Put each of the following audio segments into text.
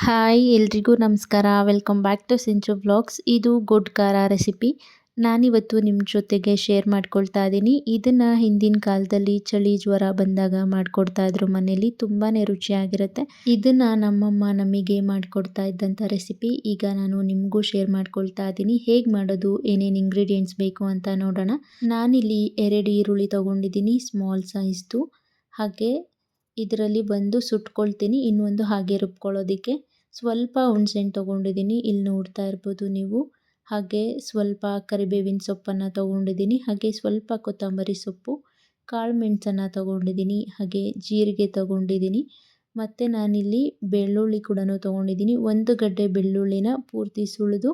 Hi, ಎಲ್ರಿಗೂ ನಮಸ್ಕಾರ. Welcome back to Sinchu blogs ಇದು ಗುಡ್ ಖಾರ ರೆಸಿಪಿ ನಾನಿವತ್ತು ನಿಮ್ಮ ಜೊತೆಗೆ ಶೇರ್ ಮಾಡ್ಕೊಳ್ತಾ ಇದ್ದೀನಿ ಇದನ್ನು ಹಿಂದಿನ ಕಾಲದಲ್ಲಿ ಚಳಿ ಜ್ವರ ಬಂದಾಗ ಮಾಡಿಕೊಡ್ತಾ ಇದ್ರು ಮನೇಲಿ. ತುಂಬಾ ರುಚಿಯಾಗಿರುತ್ತೆ. ಇದನ್ನು ನಮ್ಮಮ್ಮ ನಮಗೆ ಮಾಡಿಕೊಡ್ತಾ ಇದ್ದಂಥ ರೆಸಿಪಿ ಈಗ ನಾನು ನಿಮಗೂ ಶೇರ್ ಮಾಡ್ಕೊಳ್ತಾ ಇದ್ದೀನಿ ಹೇಗೆ ಮಾಡೋದು, ಏನೇನು ಇಂಗ್ರೀಡಿಯೆಂಟ್ಸ್ ಬೇಕು ಅಂತ ನೋಡೋಣ. ನಾನಿಲ್ಲಿ ಎರಡು ಈರುಳ್ಳಿ ತೊಗೊಂಡಿದ್ದೀನಿ ಸ್ಮಾಲ್ ಸೈಜ್ದು ಹಾಗೆ ಇದರಲ್ಲಿ ಬಂದು ಸುಟ್ಕೊಳ್ತೀನಿ, ಇನ್ನೊಂದು ಹಾಗೆ ರುಬ್ಕೊಳ್ಳೋದಕ್ಕೆ. ಸ್ವಲ್ಪ ಹುಣ್ಸೆಹಣ್ಣು ತೊಗೊಂಡಿದ್ದೀನಿ, ಇಲ್ಲಿ ನೋಡ್ತಾ ಇರ್ಬೋದು ನೀವು. ಹಾಗೆ ಸ್ವಲ್ಪ ಕರಿಬೇವಿನ ಸೊಪ್ಪನ್ನು ತೊಗೊಂಡಿದ್ದೀನಿ, ಹಾಗೆ ಸ್ವಲ್ಪ ಕೊತ್ತಂಬರಿ ಸೊಪ್ಪು, ಕಾಳು ಮೆಣಸನ್ನು ತೊಗೊಂಡಿದ್ದೀನಿ, ಹಾಗೆ ಜೀರಿಗೆ ತೊಗೊಂಡಿದ್ದೀನಿ. ಮತ್ತು ನಾನಿಲ್ಲಿ ಬೆಳ್ಳುಳ್ಳಿ ಕೂಡ ತೊಗೊಂಡಿದ್ದೀನಿ, ಒಂದು ಗಡ್ಡೆ ಬೆಳ್ಳುಳ್ಳಿನ ಪೂರ್ತಿ ಸುಳಿದು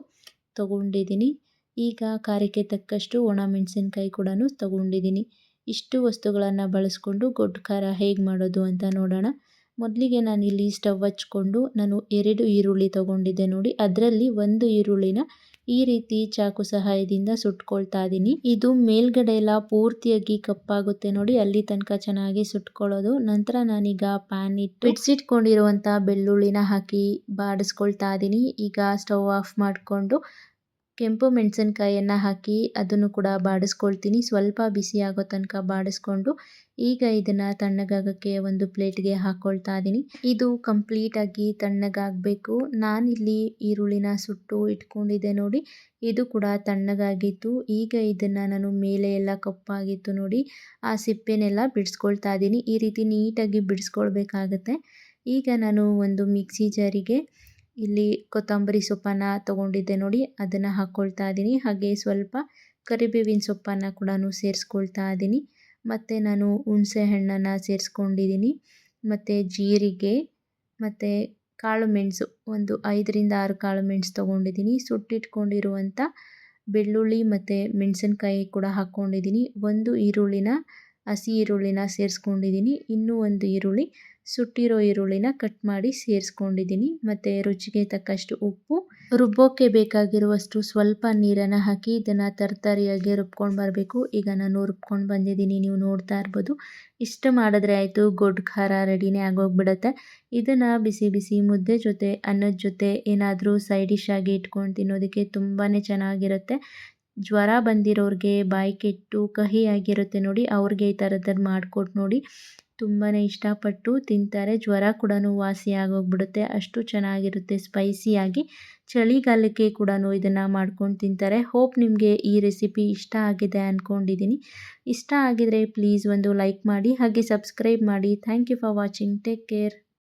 ತೊಗೊಂಡಿದ್ದೀನಿ. ಈಗ ಖಾರಕ್ಕೆ ತಕ್ಕಷ್ಟು ಒಣ ಮೆಣಸಿನ್ಕಾಯಿ ಕೂಡ ತೊಗೊಂಡಿದ್ದೀನಿ. ಇಷ್ಟು ವಸ್ತುಗಳನ್ನು ಬಳಸ್ಕೊಂಡು ಗೊಡ್ಡು ಖಾರ ಹೇಗೆ ಮಾಡೋದು ಅಂತ ನೋಡೋಣ. ಮೊದಲಿಗೆ ನಾನಿಲ್ಲಿ ಸ್ಟವ್ ಹಚ್ಕೊಂಡು ನಾನು ಎರಡು ಈರುಳ್ಳಿ ತಗೊಂಡಿದ್ದೆ ನೋಡಿ. ಅದರಲ್ಲಿ ಒಂದು ಈರುಳ್ಳಿನ ಈ ರೀತಿ ಚಾಕು ಸಹಾಯದಿಂದ ಸುಟ್ಕೊಳ್ತಾ ಇದ್ದೀನಿ ಇದು ಮೇಲ್ಗಡೆ ಎಲ್ಲ ಪೂರ್ತಿಯಾಗಿ ಕಪ್ಪಾಗುತ್ತೆ ನೋಡಿ. ಅಲ್ಲಿ ತನಕ ಚೆನ್ನಾಗಿ ಸುಟ್ಕೊಳ್ಳೋದು. ನಂತರ ನಾನೀಗ ಪ್ಯಾನ್ ಇಟ್ಟು ಬಿಡಿಸಿಟ್ಕೊಂಡಿರುವಂಥ ಬೆಳ್ಳುಳ್ಳಿನ ಹಾಕಿ ಬಾಡಿಸ್ಕೊಳ್ತಾ ಇದ್ದೀನಿ ಈಗ ಸ್ಟವ್ ಆಫ್ ಮಾಡಿಕೊಂಡು ಕೆಂಪು ಮೆಣಸಿನ್ಕಾಯನ್ನು ಹಾಕಿ ಅದನ್ನು ಕೂಡ ಬಾಡಿಸ್ಕೊಳ್ತೀನಿ. ಸ್ವಲ್ಪ ಬಿಸಿ ಆಗೋ ತನಕ ಬಾಡಿಸ್ಕೊಂಡು ಈಗ ಇದನ್ನು ತಣ್ಣಗಾಗೋಕ್ಕೆ ಒಂದು ಪ್ಲೇಟ್ಗೆ ಹಾಕ್ಕೊಳ್ತಾ ಇದ್ದೀನಿ ಇದು ಕಂಪ್ಲೀಟಾಗಿ ತಣ್ಣಗಾಗಬೇಕು. ನಾನಿಲ್ಲಿ ಈರುಳ್ಳಿನ ಸುಟ್ಟು ಇಟ್ಕೊಂಡಿದ್ದೆ ನೋಡಿ. ಇದು ಕೂಡ ತಣ್ಣಗಾಗಿತ್ತು. ಈಗ ಇದನ್ನು ನಾನು ಮೇಲೆ ಎಲ್ಲ ಕಪ್ಪಾಗಿತ್ತು ನೋಡಿ. ಆ ಸಿಪ್ಪೆನೆಲ್ಲ ಬಿಡಿಸ್ಕೊಳ್ತಾ ಇದ್ದೀನಿ ಈ ರೀತಿ ನೀಟಾಗಿ ಬಿಡಿಸ್ಕೊಳ್ಬೇಕಾಗತ್ತೆ. ಈಗ ನಾನು ಒಂದು ಮಿಕ್ಸಿ ಜಾರಿಗೆ ಇಲ್ಲಿ ಕೊತ್ತಂಬರಿ ಸೊಪ್ಪನ್ನು ತೊಗೊಂಡಿದ್ದೆ ನೋಡಿ, ಅದನ್ನು ಹಾಕ್ಕೊಳ್ತಾ ಇದ್ದೀನಿ. ಹಾಗೆ ಸ್ವಲ್ಪ ಕರಿಬೇವಿನ ಸೊಪ್ಪನ್ನು ಕೂಡ ಸೇರಿಸ್ಕೊಳ್ತಾ ಇದ್ದೀನಿ. ಮತ್ತು ನಾನು ಹುಣಸೆ ಹಣ್ಣನ್ನು ಸೇರಿಸ್ಕೊಂಡಿದ್ದೀನಿ. ಮತ್ತು ಜೀರಿಗೆ, ಮತ್ತು ಕಾಳು ಮೆಣಸು, ಒಂದು ಐದರಿಂದ ಆರು ಕಾಳು ಮೆಣಸು ತೊಗೊಂಡಿದ್ದೀನಿ. ಸುಟ್ಟಿಟ್ಕೊಂಡಿರುವಂಥ ಬೆಳ್ಳುಳ್ಳಿ ಮತ್ತು ಮೆಣಸಿನ್ಕಾಯಿ ಕೂಡ ಹಾಕ್ಕೊಂಡಿದ್ದೀನಿ ಒಂದು ಈರುಳ್ಳಿನ, ಹಸಿ ಈರುಳ್ಳಿನ ಸೇರಿಸ್ಕೊಂಡಿದ್ದೀನಿ. ಇನ್ನೂ ಒಂದು ಈರುಳ್ಳಿ. ಸುಟ್ಟಿರೋ ಈರುಳ್ಳಿನ ಕಟ್ ಮಾಡಿ ಸೇರಿಸ್ಕೊಂಡಿದ್ದೀನಿ. ಮತ್ತು ರುಚಿಗೆ ತಕ್ಕಷ್ಟು ಉಪ್ಪು. ರುಬ್ಬೋಕ್ಕೆ ಬೇಕಾಗಿರುವಷ್ಟು ಸ್ವಲ್ಪ ನೀರನ್ನು ಹಾಕಿ ಇದನ್ನು ತರತರಿಯಾಗಿ ರುಬ್ಕೊಂಡು ಬರಬೇಕು. ಈಗ ನಾನು ರುಬ್ಕೊಂಡು ಬಂದಿದ್ದೀನಿ. ನೀವು ನೋಡ್ತಾ ಇರ್ಬೋದು. ಇಷ್ಟು ಮಾಡಿದ್ರೆ ಆಯಿತು ಗೊಡ್ಡು ಖಾರ ರೆಡಿನೇ ಆಗೋಗ್ಬಿಡುತ್ತೆ. ಇದನ್ನು ಬಿಸಿ ಬಿಸಿ ಮುದ್ದೆ ಜೊತೆ, ಅನ್ನದ ಜೊತೆ ಏನಾದರೂ ಸೈಡ್ ಡಿಶ್ ಆಗಿ ಇಟ್ಕೊಂಡು ತಿನ್ನೋದಕ್ಕೆ ತುಂಬಾ ಚೆನ್ನಾಗಿರುತ್ತೆ. ಜ್ವರ ಬಂದಿರೋರಿಗೆ ಬಾಯಿ ಕೆಟ್ಟು ಕಹಿಯಾಗಿರುತ್ತೆ ನೋಡಿ. ಅವ್ರಿಗೆ ಈ ಥರದ್ದು ಮಾಡಿಕೊಟ್ಟು ನೋಡಿ. ತುಂಬಾ ಇಷ್ಟಪಟ್ಟು ತಿಂತಾರೆ. ಜ್ವರ ಕೂಡ ವಾಸಿ ಆಗೋಗ್ಬಿಡುತ್ತೆ. ಅಷ್ಟು ಚೆನ್ನಾಗಿರುತ್ತೆ. ಸ್ಪೈಸಿಯಾಗಿ ಚಳಿಗಾಲಕ್ಕೆ ಕೂಡ ಇದನ್ನು ಮಾಡ್ಕೊಂಡು ತಿಂತಾರೆ. ಹೋಪ್ ನಿಮಗೆ ಈ ರೆಸಿಪಿ ಇಷ್ಟ ಆಗಿದೆ ಅಂದ್ಕೊಂಡಿದ್ದೀನಿ ಇಷ್ಟ ಆಗಿದರೆ ಪ್ಲೀಸ್ ಒಂದು ಲೈಕ್ ಮಾಡಿ, ಹಾಗೆ ಸಬ್ಸ್ಕ್ರೈಬ್ ಮಾಡಿ. Thank you for watching. Take care.